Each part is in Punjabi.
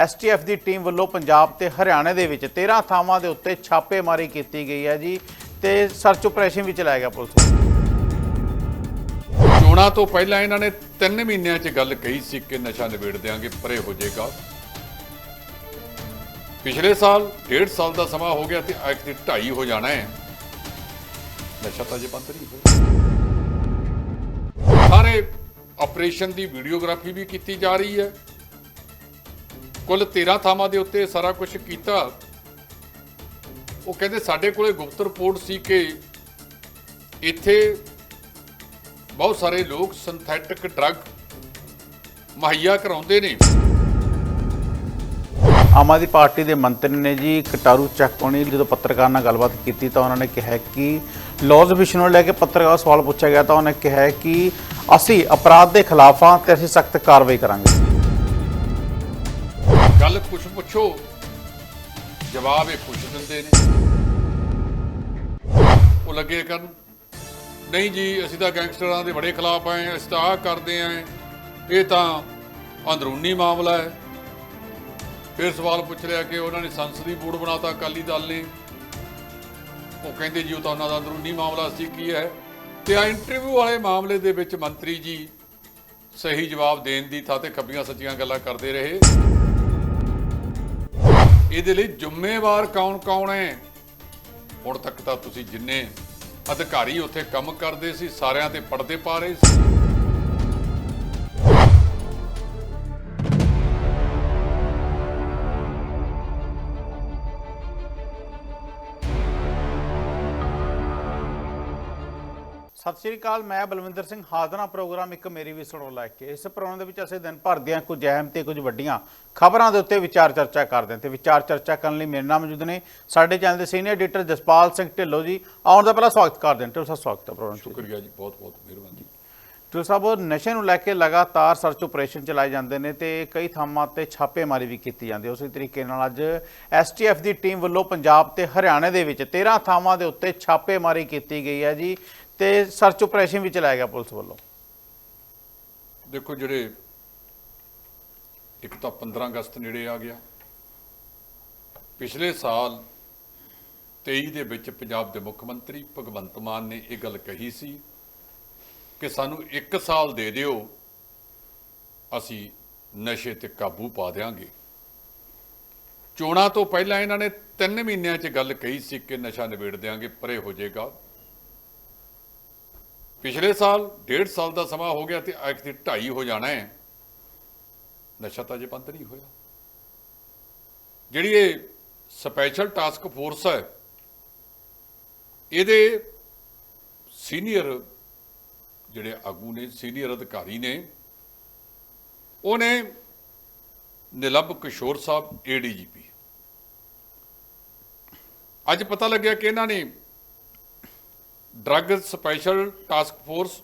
ਐਸਟੀਐਫ ਦੀ ਟੀਮ ਵੱਲੋਂ ਪੰਜਾਬ ਤੇ ਹਰਿਆਣਾ ਦੇ ਵਿੱਚ 13 ਥਾਵਾਂ ਦੇ ਉੱਤੇ ਛਾਪੇਮਾਰੀ ਕੀਤੀ ਗਈ ਹੈ ਜੀ ਤੇ ਸਰਚ ਆਪਰੇਸ਼ਨ ਵੀ ਚਲਾਇਆ ਗਿਆ ਪੁਲਿਸ ਵੱਲੋਂ। ਚੋਣਾਂ ਤੋਂ ਪਹਿਲਾਂ ਇਹਨਾਂ ਨੇ 3 ਮਹੀਨਿਆਂ 'ਚ ਗੱਲ ਕਹੀ ਸੀ ਕਿ ਨਸ਼ਾ ਨਿਬੇੜ ਦਿਆਂਗੇ, ਪਰੇ ਹੋ ਜਾਏਗਾ। ਪਿਛਲੇ ਸਾਲ ਡੇਢ ਸਾਲ ਦਾ ਸਮਾਂ ਹੋ ਗਿਆ ਤੇ ਅੱਜ ਤੇ 2.5 ਹੋ ਜਾਣਾ ਹੈ। ਨਸ਼ਾ ਤਾਂ ਜੇ ਬੰਦ ਨਹੀਂ ਹੋਇਆ। ਸਾਰੇ ਆਪਰੇਸ਼ਨ ਦੀ ਵੀਡੀਓਗ੍ਰਾਫੀ ਵੀ ਕੀਤੀ ਜਾ ਰਹੀ ਹੈ। ਕੁੱਲ 13 ਥਾਵਾਂ ਦੇ ਉੱਤੇ ਸਾਰਾ ਕੁਝ ਕੀਤਾ। ਉਹ ਕਹਿੰਦੇ ਸਾਡੇ ਕੋਲੇ ਗੁਪਤ ਰਿਪੋਰਟ ਸੀ ਕਿ ਇੱਥੇ ਬਹੁਤ ਸਾਰੇ ਲੋਕ ਸਿੰਥੈਟਿਕ ਡਰੱਗ ਮੁਹੱਈਆ ਕਰਾਉਂਦੇ ਨੇ। ਆਮ ਆਦਮੀ ਪਾਰਟੀ ਦੇ ਮੰਤਰੀ ਨੇ ਜੀ ਕਟਾਰੂ ਚੱਕੋਣੀ ਜਦੋਂ ਪੱਤਰਕਾਰ ਨਾਲ ਗੱਲਬਾਤ ਕੀਤੀ ਤਾਂ ਉਹਨਾਂ ਨੇ ਕਿਹਾ ਕਿ ਲਾਜ਼ ਵਿਸ਼ੇ ਨੂੰ ਲੈ ਕੇ ਪੱਤਰਕਾਰ ਸਵਾਲ ਪੁੱਛਿਆ ਗਿਆ ਤਾਂ ਉਹਨੇ ਕਿਹਾ ਕਿ ਅਸੀਂ ਅਪਰਾਧ ਦੇ ਖਿਲਾਫ ਹਾਂ ਤੇ ਅਸੀਂ ਸਖਤ ਕਾਰਵਾਈ ਕਰਾਂਗੇ। ਗੱਲ ਕੁਛ ਪੁੱਛੋ। ਜਵਾਬ ਇਹ ਕੁਛ ਦਿੰਦੇ ਨੇ। ਉਹ ਲੱਗੇ ਕਰਨ, ਨਹੀਂ ਜੀ, ਅਸੀਂ ਤਾਂ ਗੈਂਗਸਟਰਾਂ ਦੇ ਬੜੇ ਖਿਲਾਫ ਆਏ ਅਸੀਂ ਤਾਂ ਆਹ ਕਰਦੇ ਆਂ ਇਹ ਤਾਂ ਅੰਦਰੂਨੀ ਮਾਮਲਾ ਹੈ। ਫਿਰ ਸਵਾਲ ਪੁੱਛ ਲਿਆ ਕਿ ਉਹਨਾਂ ਨੇ ਸੰਸਦੀ ਬੋਰਡ ਬਣਾਤਾ, ਅਕਾਲੀ ਦਲ ਨੇ। ਉਹ ਕਹਿੰਦੇ, ਜੀ, ਉਹ ਤਾਂ ਉਹਨਾਂ ਦਾ ਅੰਦਰੂਨੀ ਮਾਮਲਾ ਸੀ, ਕੀ ਹੈ? ਤੇ ਆ ਇੰਟਰਵਿਊ ਵਾਲੇ ਮਾਮਲੇ ਦੇ ਵਿੱਚ ਮੰਤਰੀ ਜੀ ਸਹੀ ਜਵਾਬ ਦੇਣ ਦੀ ਥਾਂ ਤੇ ਖੱਬੀਆਂ ਸੱਚੀਆਂ ਗੱਲਾਂ ਕਰਦੇ ਰਹੇ। ਇਹਦੇ ਲਈ ਜ਼ਿੰਮੇਵਾਰ ਕੌਣ ਕੌਣ ਹੈ? ਹੁਣ ਤੱਕ ਤਾਂ ਤੁਸੀਂ ਜਿੰਨੇ ਅਧਿਕਾਰੀ ਉੱਥੇ ਕੰਮ ਕਰਦੇ ਸੀ, ਸਾਰਿਆਂ ਤੇ ਪਰਦੇ ਪਾ ਰਹੇ ਸੀ। ਸਤਿ ਸ਼੍ਰੀ ਅਕਾਲ ਮੈਂ ਬਲਵਿੰਦਰ ਸਿੰਘ ਹਾਜ਼ਰਾਂ ਪ੍ਰੋਗਰਾਮ ਇੱਕ ਮੇਰੀ ਵੀ ਸੁਣੋ ਲੈ ਕੇ। ਇਸ ਪ੍ਰੋਗਰਾਮ ਦੇ ਵਿੱਚ ਅਸੀਂ ਦਿਨ ਭਰ ਦੀਆਂ ਕੁਝ ਅਹਿਮ ਤੇ ਕੁਝ ਵੱਡੀਆਂ ਖਬਰਾਂ ਦੇ ਉੱਤੇ ਵਿਚਾਰ ਚਰਚਾ ਕਰਦੇ ਹਾਂ ਤੇ ਵਿਚਾਰ ਚਰਚਾ ਕਰਨ ਲਈ ਮੇਰੇ ਨਾਲ ਮੌਜੂਦ ਨੇ ਸਾਡੇ ਚੈਨਲ ਦੇ ਸੀਨੀਅਰ ਐਡੀਟਰ ਜਸਪਾਲ ਸਿੰਘ ਢਿੱਲੋਂ ਜੀ। ਆਉਣ ਦਾ ਪਹਿਲਾਂ ਸਵਾਗਤ ਕਰਦੇ ਹਾਂ। ਢਿੱਲੋਂ ਸਾਹਿਬ ਸਵਾਗਤ ਹੈ ਪ੍ਰੋਗਰਾਮ 'ਚ। ਸ਼ੁਕਰੀਆ ਜੀ ਬਹੁਤ ਬਹੁਤ ਮਿਹਰਬਾਨੀ ਢਿੱਲੋਂ ਸਾਹਿਬ ਨਸ਼ੇ ਨੂੰ ਲੈ ਕੇ ਲਗਾਤਾਰ ਸਰਚ ਆਪਰੇਸ਼ਨ ਚਲਾਏ ਜਾਂਦੇ ਨੇ ਤੇ ਕਈ ਥਾਵਾਂ ਤੇ ਛਾਪੇਮਾਰੀ ਵੀ ਕੀਤੀ ਜਾਂਦੀ ਹੈ। ਉਸੇ ਤਰੀਕੇ ਨਾਲ ਅੱਜ ਐਸਟੀਐਫ ਦੀ ਟੀਮ ਵੱਲੋਂ ਪੰਜਾਬ ਤੇ ਹਰਿਆਣਾ ਦੇ ਵਿੱਚ 13 ਥਾਵਾਂ ਦੇ ਉੱਤੇ ਛਾਪੇਮਾਰੀ ਕੀਤੀ ਗਈ ਹੈ ਜੀ। ਤੇ ਸਰਚ ਆਪਰੇਸ਼ਨ ਵੀ ਚਲਾਇਆ ਗਿਆ ਪੁਲਿਸ ਵੱਲੋਂ। ਦੇਖੋ ਜਿਹੜੇ ਇੱਕ ਤਾਂ 15 ਅਗਸਤ ਨੇੜੇ ਆ ਗਿਆ। ਪਿਛਲੇ ਸਾਲ 23 ਦੇ ਵਿੱਚ ਪੰਜਾਬ ਦੇ ਮੁੱਖ ਮੰਤਰੀ ਭਗਵੰਤ ਮਾਨ ਨੇ ਇਹ ਗੱਲ ਕਹੀ ਸੀ ਕਿ ਸਾਨੂੰ 1 ਸਾਲ ਦੇ ਦਿਓ, ਅਸੀਂ ਨਸ਼ੇ ਤੇ ਕਾਬੂ ਪਾ ਦੇਾਂਗੇ ਚੋਣਾਂ ਤੋਂ ਪਹਿਲਾਂ ਇਹਨਾਂ ਨੇ 3 ਮਹੀਨਿਆਂ 'ਚ ਗੱਲ ਕਹੀ ਸੀ ਕਿ ਨਸ਼ਾ ਨਿਬੇੜ ਦੇਾਂਗੇ ਪਰੇ ਹੋ ਜਾਏਗਾ। ਪਿਛਲੇ ਸਾਲ, ਡੇਢ ਸਾਲ ਦਾ ਸਮਾਂ ਹੋ ਗਿਆ ਤੇ ਅੱਜ ਤੇ 2.5 ਹੋ ਜਾਣਾ ਹੈ। ਨਸ਼ਾ ਤਾਂ ਜੇ ਬੰਦ ਨਹੀਂ ਹੋਇਆ। ਜਿਹੜੀ ਇਹ ਸਪੈਸ਼ਲ ਟਾਸਕ ਫੋਰਸ ਹੈ, ਇਹਦੇ ਸੀਨੀਅਰ ਜਿਹੜੇ ਆਗੂ ਨੇ ਸੀਨੀਅਰ ਅਧਿਕਾਰੀ ਨੇ, ਉਹਨੇ ਨਿਲਬ ਕਿਸ਼ੋਰ ਸਾਹਿਬ ਏਡੀਜੀਪੀ ਅੱਜ ਪਤਾ ਲੱਗਿਆ ਕਿ ਇਹਨਾਂ ਨੇ drug special task force,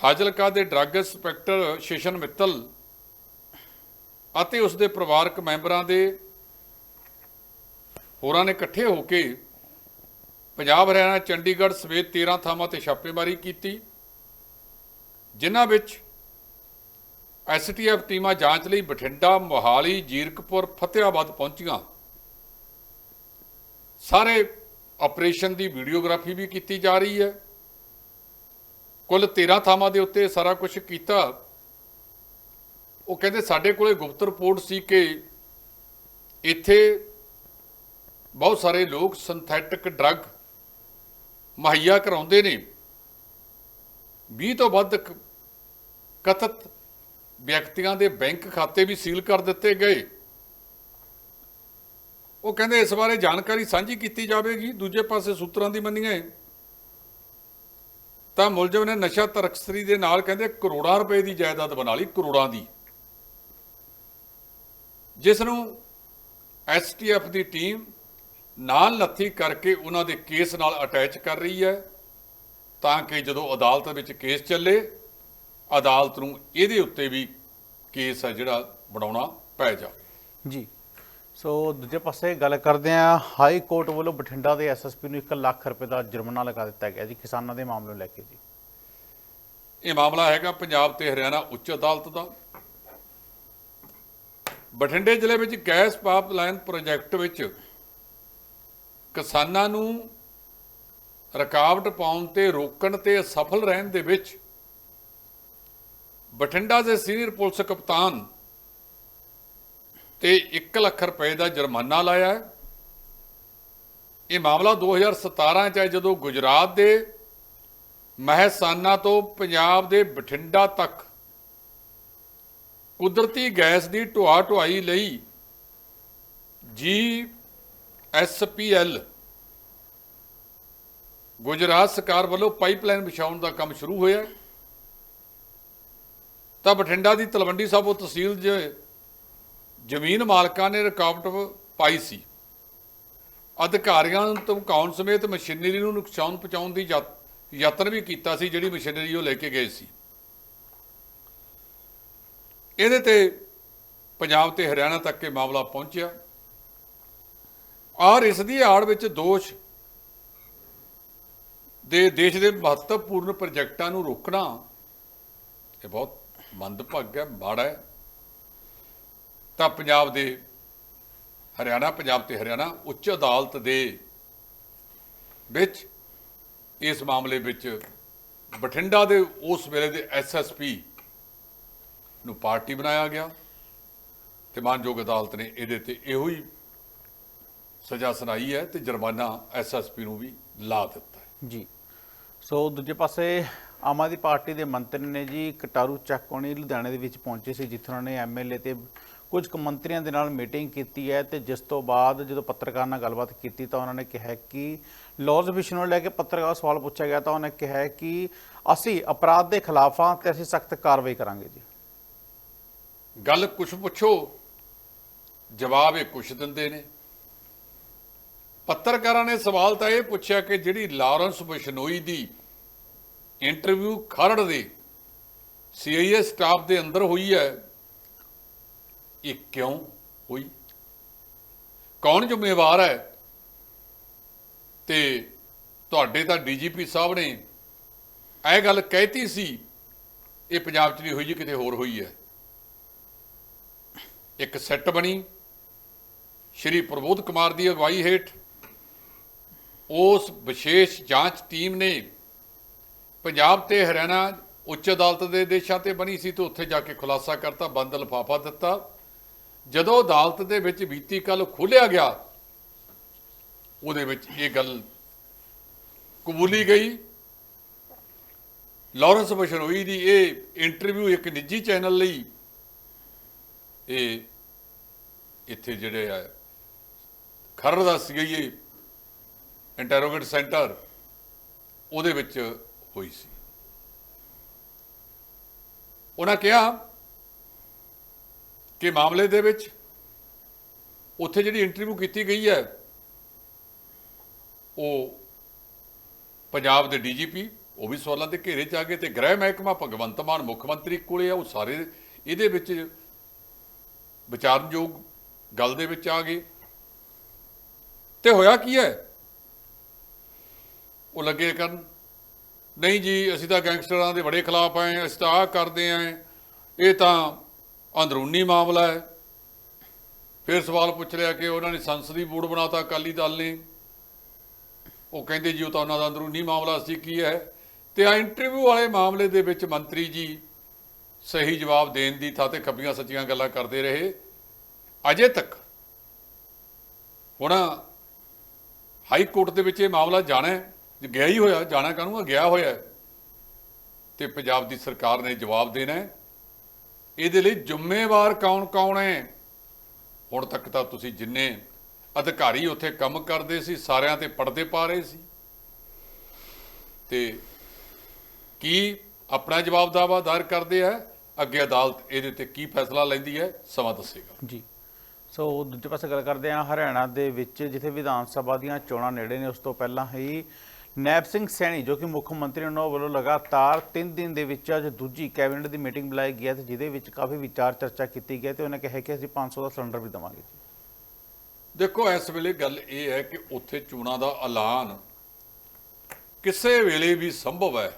Fazilka ਦੇ ਡਰੱਗ ਇੰਸਪੈਕਟਰ ਸ਼ੇਸ਼ਨ ਮਿੱਤਲ ਅਤੇ ਉਸ ਦੇ ਪਰਿਵਾਰਕ ਮੈਂਬਰਾਂ ਦੇ ਹੋਰਾਂ ਨੇ ਇਕੱਠੇ ਹੋ ਕੇ ਪੰਜਾਬ ਹਰਿਆਣਾ ਚੰਡੀਗੜ੍ਹ ਸਮੇਤ 13 ਥਾਵਾਂ ਤੇ ਛਾਪੇਮਾਰੀ ਕੀਤੀ, ਜਿਨ੍ਹਾਂ ਵਿੱਚ ਐਸਟੀਐਫ ਟੀਮਾਂ ਜਾਂਚ ਲਈ ਬਠਿੰਡਾ, ਮੋਹਾਲੀ, ਜੀਰਕਪੁਰ ਫਤਿਆਬਾਦ ਪਹੁੰਚੀਆਂ। ਸਾਰੇ ਆਪਰੇਸ਼ਨ ਦੀ ਵੀਡੀਓਗ੍ਰਾਫੀ ਵੀ ਕੀਤੀ ਜਾ ਰਹੀ ਹੈ। ਕੁੱਲ 13 ਥਾਵਾਂ ਦੇ ਉੱਤੇ ਸਾਰਾ ਕੁਝ ਕੀਤਾ। ਉਹ ਕਹਿੰਦੇ ਸਾਡੇ ਕੋਲੇ ਗੁਪਤ ਰਿਪੋਰਟ ਸੀ ਕਿ ਇੱਥੇ ਬਹੁਤ ਸਾਰੇ ਲੋਕ ਸਿੰਥੈਟਿਕ ਡਰੱਗ ਮੁਹੱਈਆ ਕਰਾਉਂਦੇ ਨੇ। 20 ਤੋਂ ਵੱਧ ਕ- ਕਥਿਤ ਵਿਅਕਤੀਆਂ ਦੇ ਬੈਂਕ ਖਾਤੇ ਵੀ ਸੀਲ ਕਰ ਦਿੱਤੇ ਗਏ। ਉਹ ਕਹਿੰਦੇ ਇਸ ਬਾਰੇ ਜਾਣਕਾਰੀ ਸਾਂਝੀ ਕੀਤੀ ਜਾਵੇਗੀ, ਦੂਜੇ ਪਾਸੇ ਸੂਤਰਾਂ ਦੀ ਮੰਨੀਏ ਤਾਂ ਮੁਲਜ਼ਮ ਨੇ ਨਸ਼ਾ ਤਰਕਸਰੀ ਦੇ ਨਾਲ ਕਹਿੰਦੇ ਕਰੋੜਾਂ ਰੁਪਏ ਦੀ ਜਾਇਦਾਦ ਬਣਾ ਲਈ, ਕਰੋੜਾਂ ਦੀ। ਜਿਸ ਨੂੰ ਐਸਟੀਐਫ ਦੀ ਟੀਮ ਨਾਲ ਲੱਥੀ ਕਰਕੇ ਉਹਨਾਂ ਦੇ ਕੇਸ ਨਾਲ ਅਟੈਚ ਕਰ ਰਹੀ ਹੈ, ਤਾਂ ਕਿ ਜਦੋਂ ਅਦਾਲਤ ਵਿੱਚ ਕੇਸ ਚੱਲੇ, ਅਦਾਲਤ ਨੂੰ ਇਹਦੇ ਉੱਤੇ ਵੀ ਕੇਸ ਹੈ ਜਿਹੜਾ ਬਣਾਉਣਾ ਪੈ ਜਾਵੇ। ਜੀ। ਸੋ ਦੂਜੇ ਪਾਸੇ ਗੱਲ ਕਰਦੇ ਆ ਹਾਈ ਕੋਰਟ ਵੱਲੋਂ ਬਠਿੰਡਾ ਦੇ ਐਸਐਸਪੀ ਨੂੰ 1 ਲੱਖ ਰੁਪਏ ਦਾ ਜੁਰਮਾਨਾ ਲਗਾ ਦਿੱਤਾ ਗਿਆ ਜੀ, ਕਿਸਾਨਾਂ ਦੇ ਮਾਮਲੇ ਨੂੰ ਲੈ ਕੇ ਜੀ। ਇਹ ਮਾਮਲਾ ਹੈਗਾ ਪੰਜਾਬ ਤੇ ਹਰਿਆਣਾ ਉੱਚ ਅਦਾਲਤ ਦਾ। ਬਠਿੰਡੇ ਜ਼ਿਲ੍ਹੇ ਵਿੱਚ ਗੈਸ ਪਾਈਪਲਾਈਨ ਪ੍ਰੋਜੈਕਟ ਵਿੱਚ ਕਿਸਾਨਾਂ ਨੂੰ ਰੁਕਾਵਟ ਪਾਉਣ ਤੇ ਰੋਕਣ ਤੇ ਅਸਫਲ ਰਹਿਣ ਦੇ ਵਿੱਚ ਬਠਿੰਡਾ ਦੇ ਸੀਨੀਅਰ ਪੁਲਿਸ ਕਪਤਾਨ ਤੇ 1 ਲੱਖ ਰੁਪਏ ਦਾ ਜੁਰਮਾਨਾ ਲਾਇਆ ਹੈ। ਇਹ ਮਾਮਲਾ 2017 ਚ ਹੈ, ਜਦੋਂ ਗੁਜਰਾਤ ਦੇ ਮਹਿਸਾਨਾ ਤੋਂ ਪੰਜਾਬ ਦੇ ਬਠਿੰਡਾ ਤੱਕ ਕੁਦਰਤੀ ਗੈਸ ਦੀ ਢੋਆ ਢੁਆਈ ਲਈ ਜੀ ਐਸਪੀਐਲ ਗੁਜਰਾਤ ਸਰਕਾਰ ਵੱਲੋਂ ਪਾਈਪਲਾਈਨ ਵਿਛਾਉਣ ਦਾ ਕੰਮ ਸ਼ੁਰੂ ਹੋਇਆ ਤਾਂ ਬਠਿੰਡਾ ਦੀ ਤਲਵੰਡੀ ਸਾਬੋ ਤਹਿਸੀਲ 'ਚ ਜ਼ਮੀਨ ਮਾਲਕਾਂ ਨੇ ਰੁਕਾਵਟ ਪਾਈ ਸੀ। ਅਧਿਕਾਰੀਆਂ ਨੂੰ ਧਮਕਾਉਣ ਸਮੇਤ ਮਸ਼ੀਨਰੀ ਨੂੰ ਨੁਕਸਾਨ ਪਹੁੰਚਾਉਣ ਦੀ ਯਤ- ਯਤਨ ਵੀ ਕੀਤਾ ਸੀ, ਜਿਹੜੀ ਮਸ਼ੀਨਰੀ ਉਹ ਲੈ ਕੇ ਗਏ ਸੀ। ਇਹਦੇ ਤੇ ਪੰਜਾਬ ਤੇ ਹਰਿਆਣਾ ਤੱਕ ਇਹ ਮਾਮਲਾ ਪਹੁੰਚਿਆ। ਔਰ ਇਸ ਦੀ ਆੜ ਵਿੱਚ ਦੋਸ਼ ਦੇ ਦੇਸ਼ ਦੇ ਮਹੱਤਵਪੂਰਨ ਪ੍ਰੋਜੈਕਟਾਂ ਨੂੰ ਰੋਕਣਾ, ਇਹ ਬਹੁਤ ਮੰਦਭਾਗਾ ਹੈ, ਮਾੜਾ ਹੈ। ਤਾਂ ਪੰਜਾਬ ਦੇ ਹਰਿਆਣਾ, ਪੰਜਾਬ ਤੇ ਹਰਿਆਣਾ ਉੱਚ ਅਦਾਲਤ ਦੇ ਵਿੱਚ ਇਸ ਮਾਮਲੇ ਵਿੱਚ ਬਠਿੰਡਾ ਦੇ ਉਸ ਵੇਲੇ ਦੇ ਐਸਐਸਪੀ ਨੂੰ ਪਾਰਟੀ ਬਣਾਇਆ ਗਿਆ ਤੇ ਮਾਨਯੋਗ ਅਦਾਲਤ ਨੇ ਇਹਦੇ ਤੇ ਇਹੋ ਹੀ ਸਜ਼ਾ ਸੁਣਾਈ ਹੈ ਤੇ ਜੁਰਮਾਨਾ ਐਸਐਸਪੀ ਨੂੰ ਵੀ ਲਾ ਦਿੱਤਾ ਹੈ। ਜੀ। ਸੋ ਦੂਜੇ ਪਾਸੇ ਆਮ ਆਦਮੀ ਪਾਰਟੀ ਦੇ ਮੰਤਰੀ ਨੇ ਜੀ ਕਟਾਰੂ ਚੱਕੋਣੀ ਲੁਧਿਆਣੇ ਦੇ ਵਿੱਚ ਪਹੁੰਚੇ ਸੀ, ਜਿੱਥੇ ਉਹਨਾਂ ਨੇ ਐਮਐਲਏ ਤੇ ਕੁਝ ਕੁ ਮੰਤਰੀਆਂ ਦੇ ਨਾਲ ਮੀਟਿੰਗ ਕੀਤੀ ਹੈ ਤੇ ਜਿਸ ਤੋਂ ਬਾਅਦ ਜਦੋਂ ਪੱਤਰਕਾਰ ਨਾਲ ਗੱਲਬਾਤ ਕੀਤੀ ਤਾਂ ਉਹਨਾਂ ਨੇ ਕਿਹਾ ਕਿ ਲਾਜ਼ ਵਿਸ਼ੇ ਨੂੰ ਲੈ ਕੇ ਪੱਤਰਕਾਰ ਸਵਾਲ ਪੁੱਛਿਆ ਗਿਆ ਤਾਂ ਉਹਨੇ ਕਿਹਾ ਕਿ ਅਸੀਂ ਅਪਰਾਧ ਦੇ ਖਿਲਾਫ ਹਾਂ ਤੇ ਅਸੀਂ ਸਖਤ ਕਾਰਵਾਈ ਕਰਾਂਗੇ ਜੀ। ਗੱਲ ਕੁਛ ਪੁੱਛੋ, ਜਵਾਬ ਇਹ ਕੁਛ ਦਿੰਦੇ ਨੇ। ਪੱਤਰਕਾਰਾਂ ਨੇ ਸਵਾਲ ਤਾਂ ਇਹ ਪੁੱਛਿਆ ਕਿ ਜਿਹੜੀ ਲਾਰੈਂਸ ਬਿਸ਼ਨੋਈ ਦੀ ਇੰਟਰਵਿਊ ਖਰੜ ਦੇ ਸੀਆਈਏ ਸਟਾਫ ਦੇ ਅੰਦਰ ਹੋਈ ਹੈ ਇਹ ਕਿਉਂ ਹੋਈ? ਕੌਣ ਜ਼ਿੰਮੇਵਾਰ ਹੈ? ਤੇ ਤੁਹਾਡੇ ਤਾਂ ਡੀਜੀਪੀ ਸਾਹਿਬ ਨੇ ਇਹ ਗੱਲ ਕਹਿਤੀ ਸੀ, ਇਹ ਪੰਜਾਬ 'ਚ ਨਹੀਂ ਹੋਈ ਜੀ, ਕਿਤੇ ਹੋਰ ਹੋਈ ਹੈ। ਇੱਕ ਸੈੱਟ ਬਣੀ, ਸ਼੍ਰੀ ਪ੍ਰਬੋਧ ਕੁਮਾਰ ਦੀ ਅਗਵਾਈ ਹੇਠ, ਉਸ ਵਿਸ਼ੇਸ਼ ਜਾਂਚ ਟੀਮ ਨੇ ਪੰਜਾਬ ਤੇ ਹਰਿਆਣਾ ਉੱਚ ਅਦਾਲਤ ਦੇ ਦੇਸ਼ਾਂ ਤੇ ਬਣੀ ਸੀ ਤੇ ਉੱਥੇ ਜਾ ਕੇ ਖੁਲਾਸਾ ਕਰਤਾ, ਬੰਦ ਲਿਫਾਫਾ ਦਿੱਤਾ। ਜਦੋਂ ਅਦਾਲਤ ਦੇ ਵਿੱਚ ਬੀਤੀ ਕੱਲ ਖੋਲਿਆ ਗਿਆ, ਉਹਦੇ ਵਿੱਚ ਇਹ ਗੱਲ ਕਬੂਲੀ ਗਈ। ਲਾਰੈਂਸ ਬਸ਼ਨੋਈ ਦੀ ਇਹ ਇੰਟਰਵਿਊ ਇੱਕ ਨਿੱਜੀ ਚੈਨਲ ਲਈ, ਇਹ ਇੱਥੇ ਜਿਹੜੇ ਆ, ਖਰੜ ਦਾ ਸੀਆਈਏ ਇੰਟਰੋਗੇਟ ਸੈਂਟਰ ਉਹਦੇ ਵਿੱਚ ਹੋਈ ਸੀ। ਉਹਨਾਂ ਕਿਹਾ ਕਿ ਮਾਮਲੇ ਦੇ ਵਿੱਚ ਉੱਥੇ ਜਿਹੜੀ ਇੰਟਰਵਿਊ ਕੀਤੀ ਗਈ ਹੈ, ਉਹ ਪੰਜਾਬ ਦੇ ਡੀਜੀਪੀ, ਉਹ ਵੀ ਸਵਾਲਾਂ ਦੇ ਘੇਰੇ 'ਚ ਆ ਗਏ ਤੇ ਗ੍ਰਹਿ ਮਹਿਕਮਾ ਭਗਵੰਤ ਮਾਨ ਮੁੱਖ ਮੰਤਰੀ ਕੋਲੇ ਆ, ਉਹ ਸਾਰੇ ਇਹਦੇ ਵਿੱਚ ਵਿਚਾਰਨਯੋਗ ਗੱਲ ਦੇ ਵਿੱਚ ਆ ਗਏ। ਤੇ ਹੋਇਆ ਕੀ ਹੈ? ਉਹ ਲੱਗੇ ਕਰਨ, ਨਹੀਂ ਜੀ, ਅਸੀਂ ਤਾਂ ਗੈਂਗਸਟਰਾਂ ਦੇ ਬੜੇ ਖਿਲਾਫ ਆਏ ਅਸੀਂ ਤਾਂ ਆਹ ਕਰਦੇ ਆਂ ਇਹ ਤਾਂ ਅੰਦਰੂਨੀ ਮਾਮਲਾ ਹੈ। ਫਿਰ ਸਵਾਲ ਪੁੱਛ ਲਿਆ ਕਿ ਉਹਨਾਂ ਨੇ ਸੰਸਦੀ ਬੋਰਡ ਬਣਾਤਾ ਅਕਾਲੀ ਦਲ ਨੇ। ਉਹ ਕਹਿੰਦੇ ਜੀ, ਉਹ ਤਾਂ ਉਹਨਾਂ ਦਾ ਅੰਦਰੂਨੀ ਮਾਮਲਾ ਸੀ, ਕੀ ਹੈ? ਤੇ ਆ ਇੰਟਰਵਿਊ ਵਾਲੇ ਮਾਮਲੇ ਦੇ ਵਿੱਚ ਮੰਤਰੀ ਜੀ ਸਹੀ ਜਵਾਬ ਦੇਣ ਦੀ ਥਾਂ ਤੇ ਖੱਬੀਆਂ ਸੱਚੀਆਂ ਗੱਲਾਂ ਕਰਦੇ ਰਹੇ। ਅਜੇ ਤੱਕ ਹੁਣ ਹਾਈ ਕੋਰਟ ਦੇ ਵਿੱਚ ਇਹ ਮਾਮਲਾ ਜਾਣਾ ਗਿਆ ਹੀ ਹੋਇਆ, ਜਾਣਾ ਕਾਹਨੂੰ ਗਿਆ ਹੋਇਆ ਹੈ। ਤੇ ਪੰਜਾਬ ਦੀ ਸਰਕਾਰ ਨੇ ਜਵਾਬ ਦੇਣਾ ਹੈ। ਇਹਦੇ ਲਈ ਜ਼ਿੰਮੇਵਾਰ ਕੌਣ ਕੌਣ ਹੈ? ਹੁਣ ਤੱਕ ਤਾਂ ਤੁਸੀਂ ਜਿੰਨੇ ਅਧਿਕਾਰੀ ਉੱਥੇ ਕੰਮ ਕਰਦੇ ਸੀ, ਸਾਰਿਆਂ ਤੇ ਪਰਦੇ ਪਾ ਰਹੇ ਸੀ। ਤੇ ਕੀ ਆਪਣਾ ਜਵਾਬ ਦਾਵਾ ਦਾਇਰ ਕਰਦੇ ਆ? ਅੱਗੇ ਅਦਾਲਤ ਇਹਦੇ ਤੇ ਕੀ ਫੈਸਲਾ ਲੈਂਦੀ ਹੈ? ਸਮਾਂ ਦੱਸੇਗਾ। ਜੀ। ਸੋ ਦੂਜੇ ਪਾਸੇ ਗੱਲ ਕਰਦੇ ਹਾਂ, ਹਰਿਆਣਾ ਦੇ ਵਿੱਚ ਜਿੱਥੇ ਵਿਧਾਨ ਸਭਾ ਦੀਆਂ ਚੋਣਾਂ ਨੇੜੇ ਨੇ, ਉਸ ਤੋਂ ਪਹਿਲਾਂ ਹੀ ਨੈਬ ਸਿੰਘ ਸੈਣੀ, ਜੋ ਕਿ ਮੁੱਖ ਮੰਤਰੀ ਉਹਨਾਂ ਵੱਲੋਂ ਲਗਾਤਾਰ 3 ਦਿਨ ਦੇ ਵਿੱਚ ਅੱਜ ਦੂਜੀ ਕੈਬਨਿਟ ਦੀ ਮੀਟਿੰਗ ਬੁਲਾਈ ਗਈ ਹੈ ਤੇ ਜਿਹਦੇ ਵਿੱਚ ਕਾਫੀ ਵਿਚਾਰ ਚਰਚਾ ਕੀਤੀ ਗਈ ਹੈ ਤੇ ਉਹਨੇ ਕਿਹਾ ਕਿ ਅਸੀਂ 500 ਦਾ ਸਿਲੰਡਰ ਵੀ ਦੇਵਾਂਗੇ। ਦੇਖੋ, ਇਸ ਵੇਲੇ ਗੱਲ ਇਹ ਹੈ ਕਿ ਉੱਥੇ ਚੋਣਾਂ ਦਾ ਐਲਾਨ ਕਿਸੇ ਵੇਲੇ ਵੀ ਸੰਭਵ ਹੈ।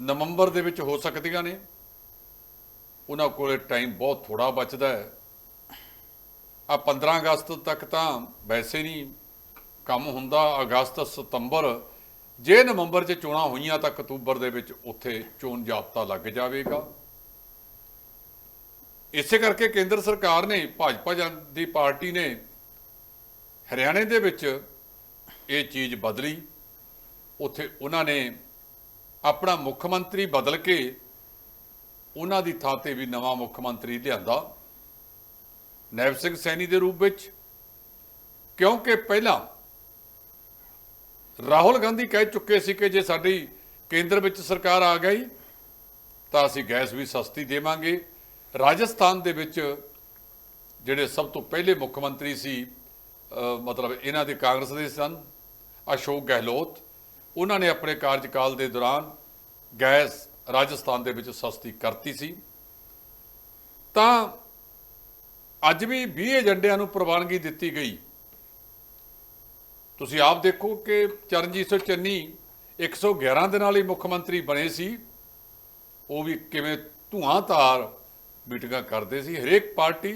ਨਵੰਬਰ ਦੇ ਵਿੱਚ ਹੋ ਸਕਦੀਆਂ ਨੇ। ਉਹਨਾਂ ਕੋਲੇ ਟਾਈਮ ਬਹੁਤ ਥੋੜਾ ਬਚਦਾ ਹੈ। ਆ 15 ਅਗਸਤ ਤੱਕ ਤਾਂ ਵੈਸੇ ਨਹੀਂ ਕੰਮ ਹੁੰਦਾ ਅਗਸਤ ਸਤੰਬਰ, ਜੇ ਨਵੰਬਰ 'ਚ ਚੋਣਾਂ ਹੋਈਆਂ ਤਾਂ ਅਕਤੂਬਰ ਦੇ ਵਿੱਚ ਉੱਥੇ ਚੋਣ ਜਾਬਤਾ ਲੱਗ ਜਾਵੇਗਾ। ਇਸੇ ਕਰਕੇ ਕੇਂਦਰ ਸਰਕਾਰ ਨੇ, ਭਾਜਪਾ ਜਨ- ਦੀ ਪਾਰਟੀ ਨੇ ਹਰਿਆਣੇ ਦੇ ਵਿੱਚ ਇਹ ਚੀਜ਼ ਬਦਲੀ। ਉੱਥੇ ਉਹਨਾਂ ਨੇ ਆਪਣਾ ਮੁੱਖ ਮੰਤਰੀ ਬਦਲ ਕੇ ਉਹਨਾਂ ਦੀ ਥਾਂ ਤੇ ਵੀ ਨਵਾਂ ਮੁੱਖ ਮੰਤਰੀ ਲਿਆਂਦਾ। ਨੈਵ ਸਿੰਘ ਸੈਣੀ ਦੇ ਰੂਪ ਵਿੱਚ, ਕਿਉਂਕਿ ਪਹਿਲਾਂ ਰਾਹੁਲ ਗਾਂਧੀ ਕਹਿ ਚੁੱਕੇ ਸੀ ਕਿ ਜੇ ਸਾਡੀ ਕੇਂਦਰ ਵਿੱਚ ਸਰਕਾਰ ਆ ਗਈ, ਤਾਂ ਅਸੀਂ ਗੈਸ ਵੀ ਸਸਤੀ ਦੇਵਾਂਗੇ। ਰਾਜਸਥਾਨ ਦੇ ਵਿੱਚ ਜਿਹੜੇ ਸਭ ਤੋਂ ਪਹਿਲੇ ਮੁੱਖ ਮੰਤਰੀ ਸੀ ਮਤਲਬ ਇਹਨਾਂ ਦੇ ਕਾਂਗਰਸ ਦੇ ਸਨ, ਅਸ਼ੋਕ ਗਹਿਲੋਤ, ਉਹਨਾਂ ਨੇ ਆਪਣੇ ਕਾਰਜਕਾਲ ਦੇ ਦੌਰਾਨ ਗੈਸ ਰਾਜਸਥਾਨ ਦੇ ਵਿੱਚ ਸਸਤੀ ਕਰਤੀ ਸੀ। ਤਾਂ ਅੱਜ ਵੀ 20 ਏਜੰਡਿਆਂ ਨੂੰ ਪ੍ਰਵਾਨਗੀ ਦਿੱਤੀ ਗਈ। ਤੁਸੀਂ ਆਪ ਦੇਖੋ ਕਿ ਚਰਨਜੀਤ ਸਿੰਘ ਚੰਨੀ 111 ਨਾਲ ਹੀ ਮੁੱਖ ਮੰਤਰੀ ਬਣੇ ਸੀ। ਉਹ ਵੀ ਕਿਵੇਂ ਧੂਆਂਧਾਰ ਮੀਟਿੰਗਾਂ ਕਰਦੇ ਸੀ। ਹਰੇਕ ਪਾਰਟੀ